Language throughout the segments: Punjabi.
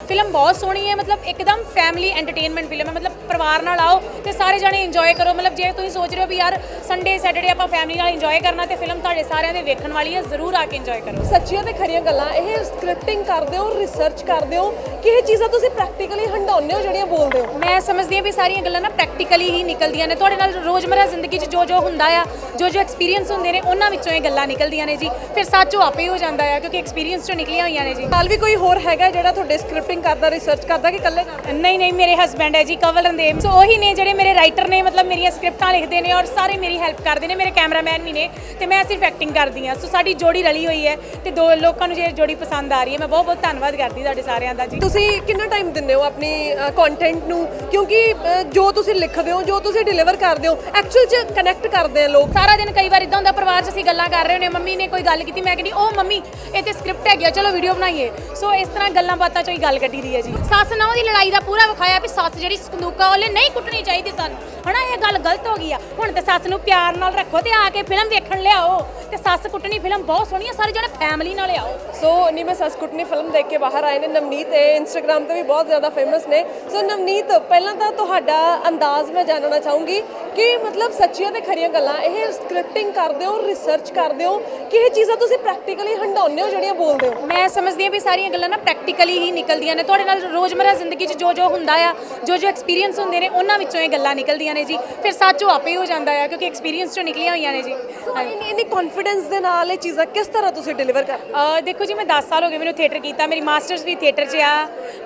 ਫਿਲਮ ਬਹੁਤ ਸੋਹਣੀ ਹੈ ਮਤਲਬ ਇੱਕਦਮ ਫੈਮਿਲੀ ਐਂਟਰਟੇਨਮੈਂਟ ਫਿਲਮ ਹੈ ਮਤਲਬ ਪਰਿਵਾਰ ਨਾਲ ਆਓ ਤੇ ਸਾਰੇ ਜਣੇ ਇੰਜੋਏ ਕਰੋ। ਮਤਲਬ ਜੇ ਤੁਸੀਂ ਸੋਚ ਰਹੇ ਹੋ ਵੀ ਯਾਰ ਸੰਡੇ ਸੈਟਰਡੇ ਆਪਾਂ ਫੈਮਿਲੀ ਨਾਲ ਇੰਜੋਏ ਕਰਨਾ ਤੇ ਫਿਲਮ ਤੁਹਾਡੇ ਸਾਰਿਆਂ ਦੇ ਵੇਖਣ ਵਾਲੀ ਹੈ ਜ਼ਰੂਰ ਆ ਕੇ ਇੰਜੋਏ ਕਰੋ। ਸੱਚੀਆਂ ਤੇ ਖਰੀਆਂ ਗੱਲਾਂ ਇਹ ਸਕ੍ਰਿਪਟਿੰਗ ਕਰਦੇ ਹੋ ਰਿਸਰਚ ਕਰਦੇ ਹੋ ਕਿ ਇਹ ਚੀਜ਼ਾਂ ਤੁਸੀਂ ਪ੍ਰੈਕਟੀਕਲੀ ਹੰਡਾਉਂਦੇ ਹੋ ਜਿਹੜੀਆਂ ਬੋਲਦੇ ਹੋ? ਮੈਂ ਸਮਝਦੀ ਹਾਂ ਵੀ ਸਾਰੀਆਂ ਗੱਲਾਂ ਨਾ ਪ੍ਰੈਕਟੀਕਲੀ ਹੀ ਨਿਕਲਦੀਆਂ ਨੇ। ਤੁਹਾਡੇ ਨਾਲ ਰੋਜ਼ਮਰਰਾ ਜ਼ਿੰਦਗੀ 'ਚ ਜੋ ਜੋ ਹੁੰਦਾ ਆ ਜੋ ਜੋ ਐਕਸਪੀਰੀਅੰਸ ਹੁੰਦੇ ਨੇ ਉਹਨਾਂ ਵਿੱਚੋਂ ਇਹ ਗੱਲਾਂ ਨਿਕਲਦੀਆਂ ਨੇ ਜੀ। ਫਿਰ ਸੱਚ ਉਹ ਆਪੇ ਹੀ ਹੋ ਜਾਂਦਾ ਆ ਕਿਉਂਕਿ ਐਕਸਪੀਰੀਅੰਸ ਚੋਂ ਨਿਕਲੀਆਂ ਹੋਈਆਂ ਨੇ ਜੀ। ਨਾਲ ਵੀ ਕੋਈ ਹੋਰ ਹੈਗਾ ਜਿਹੜਾ ਤੁਹਾਡੇ ਸਕ੍ਰਿਪਟਿੰਗ ਕਰਦਾ ਰਿਸਰਚ ਕਰਦਾ ਕਿ ਇਕੱਲੇ ਕਰਦਾ ਨਹੀਂ ਨਹੀਂ ਮੇਰੇ ਹਸਬੈਂਡ ਹੈ ਜੀ ਕਵਲ ਰੰਦੇਵ ਸੋ ਉਹੀ ਨੇ ਜਿਹੜੇ ਮੇਰੇ ਰਾਈਟਰ ਨੇ ਮਤਲਬ ਮੇਰੀਆਂ ਸਕ੍ਰਿਪਟਾਂ ਲਿਖਦੇ ਨੇ ਔਰ ਸਾਰੇ ਮੇਰੀ ਹੈਲਪ ਕਰਦੇ ਨੇ ਮੇਰੇ ਕੈਮਰਾਮੈਨ ਵੀ ਨੇ ਤੇ ਮੈਂ ਸਿਰਫ ਐਕਟਿੰਗ ਕਰਦੀ ਹਾਂ। ਸੋ ਸਾਡੀ ਜੋੜੀ ਰਲੀ ਹੋਈ ਹੈ ਤੇ ਦੋ ਲੋਕਾਂ ਨੂੰ ਜੇ ਜੋੜੀ ਪਸੰਦ ਆ ਰਹੀ ਹੈ ਮੈਂ ਬਹੁਤ ਬਹੁਤ ਧੰਨਵਾਦ ਕਰਦੀ ਤੁਹਾਡੇ ਸਾਰਿਆਂ ਦਾ ਜੀ। ਤੁਸੀਂ ਕਿੰਨਾ ਟਾਈਮ ਦਿੰਦੇ ਹੋ ਆਪਣੀ ਕੰਟੈਂਟ ਨੂੰ? ਕਿਉਂਕਿ ਅ, ਜੋ ਤੁਸੀਂ ਲਿਖਦੇ ਹੋ ਜੋ ਤੁਸੀਂ ਡਿਲੀਵਰ ਕਰਦੇ ਹੋ ਐਕਚੁਅਲ ਚ ਕਨੈਕਟ ਕਰਦੇ ਆ ਲੋਕ। ਸਾਰਾ ਦਿਨ ਕਈ ਵਾਰ ਇਦਾਂ ਹੁੰਦਾ ਪਰਿਵਾਰ 'ਚ ਅਸੀਂ ਗੱਲਾਂ ਕਰ ਰਹੇ ਹੁੰਦੇ ਮੰਮੀ ਨੇ ਕੋਈ ਗੱਲ ਕੀਤੀ ਮੈਂ ਕਹਿੰਦੀ ਉਹ ਮੰਮੀ ਇਹ ਤੇ ਸਕ੍ਰਿਪਟ ਹੈਗੀ ਆ ਚਲੋ ਵੀਡੀਓ ਬਣਾਈਏ। ਸੋ ਇਸ ਤਰ੍ਹਾਂ ਗੱਲਾਂ ਬਾਤਾਂ 'ਚੋਂ ਹੀ ਗੱਲ ਕੱਢੀ ਦੀ ਹੈ ਜੀ। ਸੱਸ ਨਾਲ ਦੀ ਲੜਾਈ ਦਾ ਪੂਰਾ ਵਿਖਾਇਆ ਵੀ ਸੱਸ ਜਿਹੜੀ ਸੰਦੂਕਾ ਉਹਲੇ ਨਹੀਂ ਕੁੱਟਣੀ ਚਾਹੀਦੀ ਸਾਨੂੰ। ਹਨਾ, ਇਹ ਗੱਲ ਗਲਤ ਹੋ ਗਈ ਆ। ਹੁਣ ਤੇ ਸੱਸ ਨੂੰ ਪਿਆਰ ਨਾਲ ਰੱਖੋ ਤੇ ਆ ਕੇ ਫਿਲਮ ਵੇਖਣ ਲਿਆਓ। ਤੇ ਸੱਸ ਕੁੱਟਣੀ ਫਿਲਮ ਬਹੁਤ ਸੋਹਣੀ ਆ ਸਾਰੇ ਜਣੇ ਫੈਮਿਲੀ ਨਾਲ ਆਓ। ਸੋ ਨੀ ਮੈਂ ਸੱਸ ਕੁੱਟਣੀ ਫਿਲਮ ਦੇਖ ਕੇ ਬਾਹਰ ਆਏ ਨੇ। ਨਵਨੀਤ ਇਹ ਇੰਸਟਾਗ੍ਰam ਤੇ ਵੀ ਬਹੁਤ ਜ਼ਿਆਦਾ ਫੇਮਸ ਨੇ। ਸੋ ਨਵਨੀਤ ਪਹਿਲਾਂ ਤਾਂ ਤੁਹਾਡਾ ਅੰਦਾਜ਼ ਮੈਂ ਜਾਣਨਾ ਚਾਹੂੰਗੀ ਕਿ ਮਤਲਬ ਸੱਚੀਆਂ ਤੇ ਖਰੀਆਂ ਗੱਲਾਂ ਇਹ ਸਕ੍ਰਿਪਟਿੰਗ ਕਰਦੇ ਹੋ ਰਿਸਰਚ ਕਰਦੇ ਹੋ ਕਿ ਇਹ ਚੀਜ਼ਾਂ ਤੁਸੀਂ ਪ੍ਰੈਕਟੀਕਲੀ ਹੰਡਾਉਂਦੇ ਹੋ ਜਿਹੜੀਆਂ ਬੋਲਦੇ ਹੋ? ਮੈਂ ਸਮਝਦੀ ਹਾਂ ਵੀ ਸਾਰੀਆਂ ਗੱਲਾਂ ਨਾ ਪ੍ਰੈਕਟੀਕਲੀ ਹੀ ਨਿਕਲਦੀਆਂ ਨੇ। ਤੁਹਾਡੇ ਨਾਲ ਰੋਜ਼ਮਰਰਾ ਜ਼ਿੰਦਗੀ 'ਚ ਜੋ ਜੋ ਹੁੰਦਾ ਆ ਜੋ ਜੋ ਐਕਸਪੀਰੀਅੰਸ ਹੁੰਦੇ ਨੇ ਉਹਨਾਂ ਵਿੱਚੋਂ ਇਹ ਗੱਲਾਂ ਨਿਕਲਦੀਆਂ ਨੇ ਜੀ। ਫਿਰ ਸੱਚ ਉਹ ਆਪੇ ਹੀ ਹੋ ਜਾਂਦਾ ਆ ਕਿਉਂਕਿ ਐਕਸਪੀਰੀਅੰਸ ਚੋਂ ਨਿਕਲੀਆਂ ਹੋਈਆਂ ਨੇ ਜੀ। ਹਾਂਜੀ। ਇੰਨੀ ਇੰਨੀ ਕੌਨਫੀਡੈਂਸ ਦੇ ਨਾਲ ਇਹ ਚੀਜ਼ਾਂ ਕਿਸ ਤਰ੍ਹਾਂ ਤੁਸੀਂ ਡਿਲੀਵਰ? ਅਹ ਦੇਖੋ ਜੀ ਮੈਂ 10 ਸਾਲ ਹੋ ਗਏ ਮੈਨੂੰ ਥੀਏਟਰ ਕੀਤਾ। ਮੇਰੀ ਮਾਸਟਰਸ ਵੀ ਥੀਏਟਰ 'ਚ ਆ।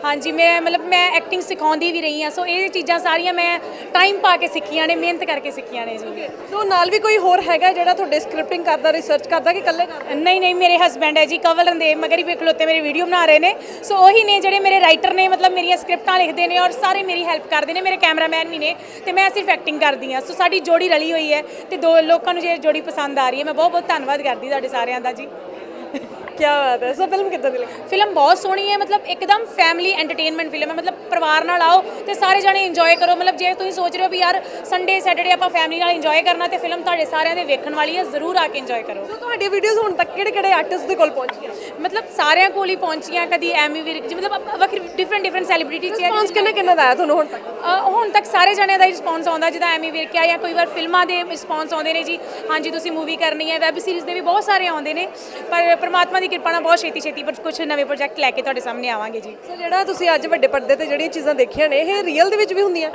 ਹਾਂਜੀ ਮੈਂ ਮਤਲਬ ਮੈਂ ਐਕਟਿੰਗ ਸਿਖਾਉਂਦੀ ਵੀ ਰਹੀ ਆ ਸੋ ਇਹ ਚੀਜ਼ਾਂ ਸਾਰੀਆਂ ਮੈਂ ਟਾਈਮ ਪਾ ਕੇ ਸਿੱਖੀਆਂ ਨੇ ਮਿਹਨਤ ਕਰਕੇ ਸਿੱਖੀਆਂ ਨੇ ਜੀ। ਸੋ ਨਾਲ ਵੀ ਕੋਈ ਹੋਰ ਹੈਗਾ ਜਿਹੜਾ ਤੁਹਾਡੇ ਸਕ੍ਰਿਪਟਿੰਗ ਕਰਦਾ ਰਿਸਰਚ ਕਰਦਾ ਕਿ ਇਕੱਲੇ ਕਰਦਾ ਨਹੀਂ ਨਹੀਂ ਮੇਰੇ ਹਸਬੈਂਡ ਹੈ ਜੀ ਕਵਲ ਰੰਦੇਵ ਮਗਰ ਹੀ ਖਲੋਤੇ ਮੇਰੀ ਵੀਡੀਓ ਬਣਾ ਰਹੇ ਨੇ। ਸੋ ਉਹੀ ਨੇ ਜਿਹੜੇ ਮੇਰੇ ਰਾਈਟਰ ਨੇ ਮਤਲਬ ਮੇਰੀਆਂ ਸਕ੍ਰਿਪਟਾਂ ਲਿਖਦੇ ਨੇ ਔਰ ਸਾਰੇ ਮੇਰੀ ਹੈਲਪ ਕਰਦੇ ਨੇ। ਮੇਰੇ ਕੈਮਰਾਮੈਨ ਵੀ ਨੇ ਤੇ ਮੈਂ ਸਿਰਫ ਐਕਟਿੰਗ ਕਰਦੀ ਹਾਂ। ਸੋ ਸਾਡੀ ਜੋੜੀ ਰਲੀ ਹੋਈ ਹੈ ਤੇ ਦੋ ਲੋਕਾਂ ਨੂੰ ਜੇ ਜੋੜੀ ਪਸੰਦ ਆ ਰਹੀ ਹੈ ਮੈਂ ਬਹੁਤ ਬਹੁਤ ਧੰਨਵਾਦ ਕਰਦੀ ਤੁਹਾਡੇ ਸਾਰਿਆਂ ਦਾ ਜੀ। ਕੀ ਬਾਤ ਹੈ। ਸੋ ਫਿਲਮ ਕਿੱਦਾਂ ਦੀ ਲੱਗੀ? ਫਿਲਮ ਬਹੁਤ ਸੋਹਣੀ ਹੈ ਮਤਲਬ ਇੱਕਦਮ ਫੈਮਿਲੀ ਐਂਟਰਟੇਨਮੈਂਟ ਫਿਲਮ ਹੈ। ਮਤਲਬ ਪਰਿਵਾਰ ਨਾਲ ਆਓ ਤੇ ਸਾਰੇ ਜਣੇ ਇੰਜੋਏ ਕਰੋ। ਮਤਲਬ ਜੇ ਤੁਸੀਂ ਸੋਚ ਰਹੇ ਹੋ ਵੀ ਯਾਰ ਸੰਡੇ ਸੈਟਰਡੇ ਆਪਾਂ ਫੈਮਿਲੀ ਨਾਲ ਇੰਜੋਏ ਕਰਨਾ ਤੇ ਫਿਲਮ ਤੁਹਾਡੇ ਸਾਰਿਆਂ ਦੇ ਵੇਖਣ ਵਾਲੀ ਹੈ ਜ਼ਰੂਰ ਆ ਕੇ ਇੰਜੋਏ ਕਰੋ। ਸੋ ਤੁਹਾਡੀ ਵੀਡੀਓਜ਼ ਹੁਣ ਤੱਕ ਕਿਹੜੇ ਕਿਹੜੇ ਆਰਟਿਸਟ ਦੇ ਕੋਲ ਪਹੁੰਚੀਆਂ? ਮਤਲਬ ਸਾਰਿਆਂ ਕੋਲ ਹੀ ਪਹੁੰਚੀਆਂ ਕਦੀ ਐਮੀ ਵਿਰਕ ਜੀ ਮਤਲਬ ਵੱਖਰੀ ਡਿਫਰੈਂਟ ਡਿਫਰੈਂਟ ਸੈਲੀਬ੍ਰਿਟੀਜ਼ ਰਿਸਪੌਂਸ ਕਿੰਨਾ ਕਿੰਨਾ ਦਾ ਆਇਆ ਤੁਹਾਨੂੰ ਹੁਣ ਤੱਕ? ਹੁਣ ਤੱਕ ਸਾਰੇ ਜਣਿਆਂ ਦਾ ਹੀ ਰਿਸਪੌਂਸ ਆਉਂਦਾ ਜਿੱਦਾਂ ਐਮੀ ਵਿਰਕ ਆ ਜਾਂ ਕੋਈ ਵਾਰ ਫਿਲਮਾਂ ਦੇ ਰਿਸਪੌਂਸ ਆਉਂਦੇ ਨੇ ਜੀ ਹਾਂਜੀ ਤੁਸੀਂ ਮੂਵੀ ਕਰਨੀ ਹੈ ਵੈਬ ਸੀਰੀਜ਼ ਦੇ ਵੀ ਬਹੁਤ ਸਾਰੇ ਆਉਂਦੇ ਨੇ ਪਰ ਪ੍ਰਮਾਤਮਾ ਦੀ ਕਿਰਪਾ ਨਾਲ ਬਹੁਤ ਛੇਤੀ ਛੇਤੀ ਪਰ ਕੁਝ ਨਵੇਂ ਪ੍ਰੋਜੈਕਟ ਲੈ ਕੇ ਤੁਹਾਡੇ ਸਾਹਮਣੇ ਆਵਾਂਗੇ ਜੀ। ਸੋ ਜਿਹੜਾ ਤੁਸੀਂ ਅੱਜ ਵੱਡੇ ਪਰਦੇ ਤੇ ਜਿਹੜੀਆਂ ਚੀਜ਼ਾਂ ਦੇਖੀਆਂ ਨੇ, ਇਹ ਰੀਅਲ ਦੇ ਵਿੱਚ ਵੀ ਹੁੰਦੀਆਂ?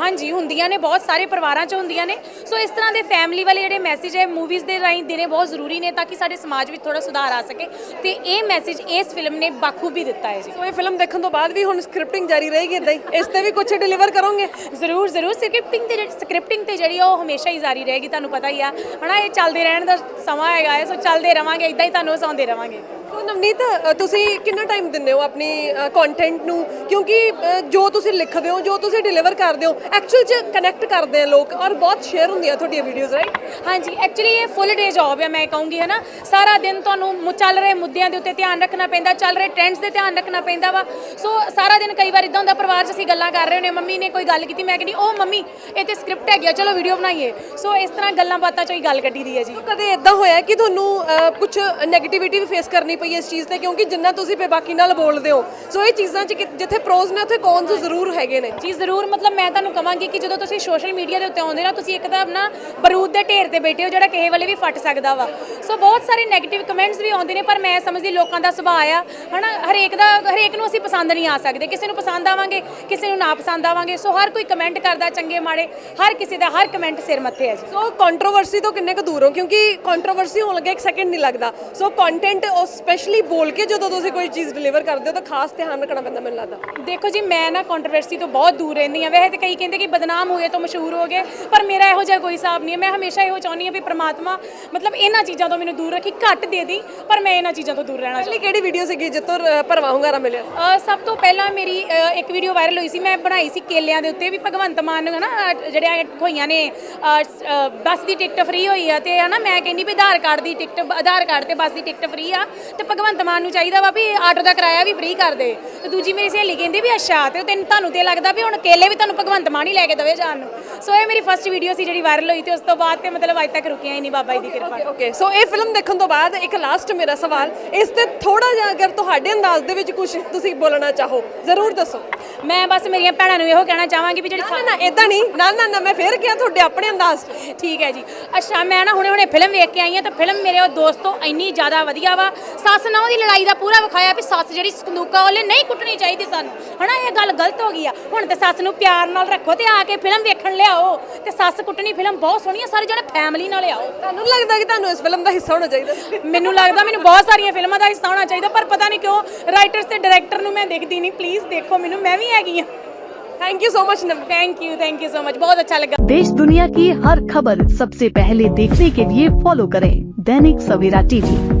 ਹਾਂਜੀ ਹੁੰਦੀਆਂ ਨੇ ਬਹੁਤ ਸਾਰੇ ਪਰਿਵਾਰਾਂ 'ਚ ਹੁੰਦੀਆਂ ਨੇ। ਸੋ ਇਸ ਤਰ੍ਹਾਂ ਦੇ ਫੈਮਿਲੀ ਵਾਲੇ ਜਿਹੜੇ ਮੈਸੇਜ ਹੈ ਮੂਵੀਜ਼ ਦੇ ਰਾਹੀਂ ਦੇਣੇ ਬਹੁਤ ਜ਼ਰੂਰੀ ਨੇ ਤਾਂ ਕਿ ਸਾਡੇ ਸਮਾਜ ਵਿੱਚ ਥੋੜਾ ਸੁਧਾਰ ਆ ਸਕੇ। ਤੇ ਇਹ ਮੈਸੇਜ ਇਸ ਫਿਲਮ ਨੇ ਬਾਖੂਬੀ ਦਿੱਤਾ ਹੈ ਜੀ। ਸੋ ਇਹ ਫਿਲਮ ਦੇਖਣ ਤੋਂ ਬਾਅਦ ਵੀ ਹੁਣ ਸਕ੍ਰਿਪਟਿੰਗ ਜਾਰੀ ਰਹੇਗੀ ਇਦਾਂ ਹੀ। ਇਸ ਤੇ ਵੀ ਕੁਝ ਡਿਲੀਵਰ ਕਰੋਗੇ? ਜ਼ਰੂਰ ਜ਼ਰੂਰ। ਸਕ੍ਰਿਪਟਿੰਗ ਤੇ ਜਿਹੜੀ ਸਕ੍ਰਿਪਟਿੰਗ ਤੇ ਜਿਹੜੀ ਉਹ ਹਮੇਸ਼ਾ ਹੀ ਜਾਰੀ ਰਹੇਗੀ ਤੁਹਾਨੂੰ ਪਤਾ ਹੀ ਆ। ਹਨਾ ਇਹ ਚੱਲਦੇ ਰਹਿਣ ਦਾ ਸਮਾਂ ਹੈਗਾ ਹੈ ਸੋ ਚੱਲਦੇ ਰਵਾਂਗੇ ਇਦਾਂ ਹੀ ਤੁਹਾਨੂੰ ਹਸਾਉਂਦੇ ਰਵਾਂਗੇ। ਸੋ ਨਵਨੀਤ ਅ, ਤੁਸੀਂ ਕਿੰਨਾ ਟਾਈਮ ਦਿੰਦੇ ਹੋ ਆਪਣੀ ਕੰਟੈਂਟ ਨੂੰ? ਕਿਉਂਕਿ ਅ, ਜੋ ਤੁਸੀਂ ਲਿਖਦੇ ਹੋ ਜੋ ਤੁਸੀਂ ਡਿਲੀਵਰ ਕਰਦੇ ਹੋ ਐਕਚੁਅਲ ਚ ਕਨੈਕਟ ਕਰਦੇ ਆ ਲੋਕ ਔਰ ਬਹੁਤ ਸ਼ੇਅਰ ਹੁੰਦੀਆਂ ਤੁਹਾਡੀਆਂ ਵੀਡੀਓਜ਼ ਰਾਈਟ ਹਾਂਜੀ ਐਕਚੁਅਲੀ ਇਹ ਫੁੱਲ ਡੇ ਜੌਬ ਹੈ ਮੈਂ ਕਹੂੰਗੀ ਹੈ ਨਾ ਸਾਰਾ ਦਿਨ ਤੁਹਾਨੂੰ ਮੁ- ਚੱਲ ਰਹੇ ਮੁੱਦਿਆਂ ਦੇ ਉੱਤੇ ਧਿਆਨ ਰੱਖਣਾ ਪੈਂਦਾ ਚੱਲ ਰਹੇ ਟ੍ਰੈਂਡਸ ਦੇ ਧਿਆਨ ਰੱਖਣਾ ਪੈਂਦਾ ਵਾ। ਸੋ ਸਾਰਾ ਦਿਨ ਕਈ ਵਾਰ ਇਦਾਂ ਹੁੰਦਾ ਪਰਿਵਾਰ 'ਚ ਅਸੀਂ ਗੱਲਾਂ ਕਰ ਰਹੇ ਹੁੰਦੇ ਮੰਮੀ ਨੇ ਕੋਈ ਗੱਲ ਕੀਤੀ ਮੈਂ ਕਹਿੰਦੀ ਉਹ ਮੰਮੀ ਇਹ ਤੇ ਸਕ੍ਰਿਪਟ ਹੈਗੀ ਆ ਚਲੋ ਵੀਡੀਓ ਬਣਾਈਏ। ਸੋ ਇਸ ਤਰ੍ਹਾਂ ਗੱਲਾਂ ਬਾਤਾਂ 'ਚੋਂ ਹੀ ਗੱਲ ਕੱਢੀ ਦੀ ਹੈ ਜੀ। ਕਦੇ ਇਦਾਂ ਹੋਇਆ ਕਿ ਤੁਹਾਨੂੰ ਕੁਝ 네ਗੇਟਿਵਿਟੀ ਵੀ ਫੇਸ ਕਰਨੀ ਪਈ ਇਸ ਚੀਜ਼ ਤੇ ਕਿਉਂਕਿ ਜਿੰਨਾ ਤੁਸੀਂ ਬੇਬਾਕੀ ਨਾਲ ਬੋਲਦੇ ਹੋ ਸੋ ਇਹ ਚੀਜ਼ਾਂ ਚ ਕਿ- ਜਿੱਥੇ ਪ੍ਰੋਜ਼ ਨੇ ਉੱਥੇ ਕੌਨਸ ਜ਼ਰੂਰ ਹੈਗੇ ਨੇ। ਜੀ ਜ਼ਰੂਰ ਮਤਲਬ ਮੈਂ ਤੁਹਾਨੂੰ ਕਹਾਂਗੀ ਕਿ ਜਦੋਂ ਤੁਸੀਂ ਸੋਸ਼ਲ ਮੀਡੀਆ ਦੇ ਉੱਤੇ ਆਉਂਦੇ ਨਾ ਤੁਸੀਂ ਇੱਕ ਤਾਂ ਆਪਣਾ ਬਰੂਦ ਦੇ ਢੇਰ ਤੇ ਬੈਠੇ ਹੋ ਜਿਹੜਾ ਕਿਸੇ ਵੇਲੇ ਵੀ ਫਟ ਸਕਦਾ ਵਾ। ਸੋ ਬਹੁਤ ਸਾਰੇ 네ਗੇਟਿਵ ਕਮੈਂਟਸ ਵੀ ਆਉਂਦੇ ਨੇ ਪਰ ਮੈਂ ਸਮਝਦੀ ਲੋਕਾਂ ਦਾ ਸੁਭਾਅ ਆ ਹਨਾ? ਹਰੇਕ ਦਾ ਹਰੇਕ ਨੂੰ ਅਸੀਂ ਪਸੰਦ ਨਹੀਂ ਆ ਸਕਦੇ। ਕਿਸੇ ਨੂੰ ਪਸੰਦ ਆਵਾਂਗੇ ਕਿਸੇ ਨੂੰ ਨਾ ਪਸੰਦ ਆਵਾਂਗੇ। ਸੋ ਹਰ ਕੋਈ ਕਮੈਂਟ ਕਰਦਾ ਚੰਗੇ ਮਾੜੇ ਹਰ ਕਿਸੇ ਦਾ ਹਰ ਕਮੈਂਟ ਸਿਰ ਮੱਥੇ ਹੈ ਜੀ। ਸੋ ਕੰਟਰੋਵਰਸੀ ਤੋਂ ਕਿੰਨੇ ਕੁ ਦੂਰ ਹੋ? ਕਿਉਂਕਿ ਕੰਟਰੋਵਰਸੀ ਹੋਣ ਲੱਗੇ ਇੱਕ ਸੈਕਿੰਡ ਨਹੀਂ ਲੱਗਦਾ। ਸੋ ਕੰਟੈਂਟ ਉਹ ਸਪੈਸ਼ਲੀ ਬੋਲ ਕੇ ਜਦੋਂ ਤੁਸੀਂ ਕੋਈ ਚੀਜ਼ ਡਿਲੀਵਰ ਕਰਦੇ ਹੋ ਤਾਂ ਖਾਸ ਧਿਆਨ ਰੱਖਣਾ ਪੈਂਦਾ ਮੈਨੂੰ ਲੱਗਦਾ। ਦੇਖੋ ਜੀ ਮੈਂ ਨਾ ਕੰਟਰੋਵਰਸੀ ਤੋਂ ਬਹੁਤ ਦੂਰ ਰਹਿੰਦੀ ਆ ਵੈਸੇ ਤੇ ਕਈ ਕਹਿੰਦੇ ਕਿ ਬਦਨਾਮ ਹੋਏ ਤਾਂ ਮਸ਼ਹੂਰ ਹੋ ਗਏ ਪਰ ਮੇਰਾ ਇਹੋ ਜਿਹਾ ਕੋਈ ਹਿਸਾਬ ਨਹੀਂ ਹੈ। ਮੈਂ ਹਮੇਸ਼ਾ ਇਹੋ ਚਾਹੁੰਦੀ ਹਾਂ ਵੀ ਪ੍ਰਮਾਤਮਾ ਮਤਲਬ ਇਹਨਾਂ ਚੀਜ਼ਾਂ ਤੋਂ ਮੈਨੂੰ ਦੂਰ ਰੱਖੀ ਘੱਟ ਦੇ ਦੀ ਪਰ ਮੈਂ ਇਹਨਾਂ ਚੀਜ਼ਾਂ ਤੋਂ ਦੂਰ ਰਹਿਣਾ ਪਹਿਲੀ ਕਿਹੜੀ ਵੀਡੀਓ ਸੀਗੀ ਜਿੱਤੋਂ ਭਰਵਾਂ ਹੁੰਗਾਰਾ ਮਿਲਿਆ? ਅ, ਸਭ ਤੋਂ ਪਹਿਲਾਂ ਮੇਰੀ ਅ, ਇੱਕ ਵੀਡੀਓ ਵਾਇਰਲ ਹੋਈ ਸੀ। ਮੈਂ ਬਣਾਈ ਸੀ ਕੇਲਿਆਂ ਦੇ ਉੱਤੇ ਵੀ ਭਗਵੰਤ ਮਾਨ ਨੂੰ ਹਨਾ ਅ, ਜਿਹੜੇ ਹੋਈਆਂ ਨੇ ਅ, ਸ- ਅ, ਬੱਸ ਦੀ ਟਿਕਟ ਫ੍ਰੀ ਹੋਈ ਆ ਤੇ ਹਨਾ ਮੈਂ ਕਹਿੰਦੀ ਵੀ ਆਧਾਰ ਕਾਰਡ ਦੀ ਟਿਕਟ ਆਧਾਰ ਕਾਰਡ ਤੇ ਬੱਸ ਦੀ ਟਿਕਟ ਫ੍ਰੀ ਆ। ਤੇ ਤੇ ਭਗਵੰਤ ਮਾਨ ਨੂੰ ਚਾਹੀਦਾ ਵਾ ਵੀ ਆਟੋ ਦਾ ਕਿਰਾਇਆ ਵੀ ਫ੍ਰੀ ਕਰ ਦੇ। ਤੇ ਦੂਜੀ ਮੇਰੀ ਸਹੇਲੀ ਕਹਿੰਦੀ ਵੀ ਅੱਛਾ ਤੇ ਉਹ ਤੈਨੂੰ ਤੁਹਾਨੂੰ ਤੇ ਲੱਗਦਾ ਵੀ ਹੁਣ ਕੇਲੇ ਵੀ ਤੁਹਾਨੂੰ ਭਗਵੰਤ ਮਾਨ ਹੀ ਲੈ ਕੇ ਦਵੇ ਜਾਣ ਨੂੰ। ਸੋ ਇਹ ਮੇਰੀ ਫਰਸਟ ਵੀਡੀਓ ਸੀ ਜਿਹੜੀ ਵਾਇਰਲ ਹੋਈ ਤੇ ਉਸ ਤੋਂ ਬਾਅਦ ਤੇ ਮਤਲਬ ਅੱਜ ਤੱਕ ਰੁਕਿਆ ਹੀ ਨਹੀਂ ਬਾਬਾ ਜੀ ਦੀ ਕਿਰਪਾ ਨਾਲ। ਓਕੇ ਸੋ ਇਹ ਫਿਲਮ ਦੇਖਣ ਤੋਂ ਬਾਅਦ ਇੱਕ ਲਾਸਟ ਮੇਰਾ ਸਵਾਲ ਇਸ ਤੇ ਥੋੜਾ ਜਿਹਾ ਅਗਰ ਤੁਹਾਡੇ ਅੰਦਾਜ਼ ਦੇ ਵਿੱਚ ਕੁਝ ਤੁਸੀਂ ਬੋਲਣਾ ਚਾਹੋ ਜ਼ਰੂਰ ਦੱਸੋ। ਮੈਂ ਬਸ ਮੇਰੀਆਂ ਭੈਣਾਂ ਨੂੰ ਇਹੋ ਕਹਿਣਾ ਚਾਹਾਂਗੀ ਵੀ ਜਿਹੜੀ ਨਾ ਨਾ ਇਦਾਂ ਨਹੀਂ। ਨਾ ਨਾ ਨਾ ਮੈਂ ਫੇਰ ਕਿਹਾ ਤੁਹਾਡੇ ਆਪਣੇ ਅੰਦਾਜ਼। 'ਚ ਠੀਕ ਹੈ ਜੀ। ਅੱਛਾ ਮੈਂ ਨਾ ਹੁਣੇ ਹੁਣੇ ਫਿਲਮ ਵੇਖ ਕੇ ਆਈ ਹਾਂ ਤਾਂ ਫਿਲਮ ਮੇਰੇ ਉਹ ਦੋਸਤੋ ਇੰਨੀ ਜ਼ਿਆਦਾ ਵਧੀਆ ਵਾ। ਸੱਸ ਨਾਲ ਦੀ ਲੜਾਈ ਦਾ ਪੂਰਾ ਵਿਖਾਇਆ ਵੀ ਸੱਸ ਜਿਹੜੀ ਸੰਦੂਕਾ ਉਹਲੇ ਨਹੀਂ ਕੁੱਟਣੀ ਚਾਹੀਦੀ ਸਾਨੂੰ ਹਨਾ ਇਹ ਗੱਲ ਗਲਤ ਹੋ ਗਈ ਆ ਹੁਣ ਤੇ ਸੱਸ ਨੂੰ ਪਿਆਰ ਨਾਲ ਰੱਖੋ ਤੇ ਆ ਕੇ ਫਿਲਮ ਵੇਖਣ ਲਿਆਓ ਤੇ ਸੱਸ ਕੁੱਟਣੀ ਫਿਲਮ ਬਹੁਤ ਸੋਹਣੀ ਆ ਸਾਰੇ ਜਣੇ ਫੈਮਿਲੀ ਨਾਲ ਲਿਆਓ ਤੁਹਾਨੂੰ ਨੀ ਲੱਗਦਾ ਕਿ ਤੁਹਾਨੂੰ ਇਸ ਫਿਲਮ ਦਾ ਹਿੱਸਾ ਹੋਣਾ ਚਾਹੀਦਾ ਸੀ? ਮੈਨੂੰ ਲੱਗਦਾ ਮੈਨੂੰ ਬਹੁਤ ਸਾਰੀਆਂ ਫਿਲਮਾਂ ਦਾ ਹਿੱਸਾ ਹੋਣਾ ਚਾਹੀਦਾ ਪਰ ਪਤਾ ਨਹੀਂ ਕਿਉਂ ਰਾਈਟਰਸ ਤੇ ਡਾਇਰੈਕਟਰ ਨੂੰ ਮੈਂ ਦੇਖਦੀ ਨਹੀਂ ਪਲੀਜ਼ ਦੇਖੋ ਮੈਨੂੰ ਮੈਂ ਵੀ ਹੈਗੀ ਆ ਥੈਂਕ ਯੂ ਸੋ ਮਚ ਨਵ thank you thank you so much ਬਹੁਤ ਅੱਛਾ ਲੱਗਾ देश दुनिया की हर खबर सबसे पहले देखने के लिए फॉलो करें दैनिक सवेरा टीवी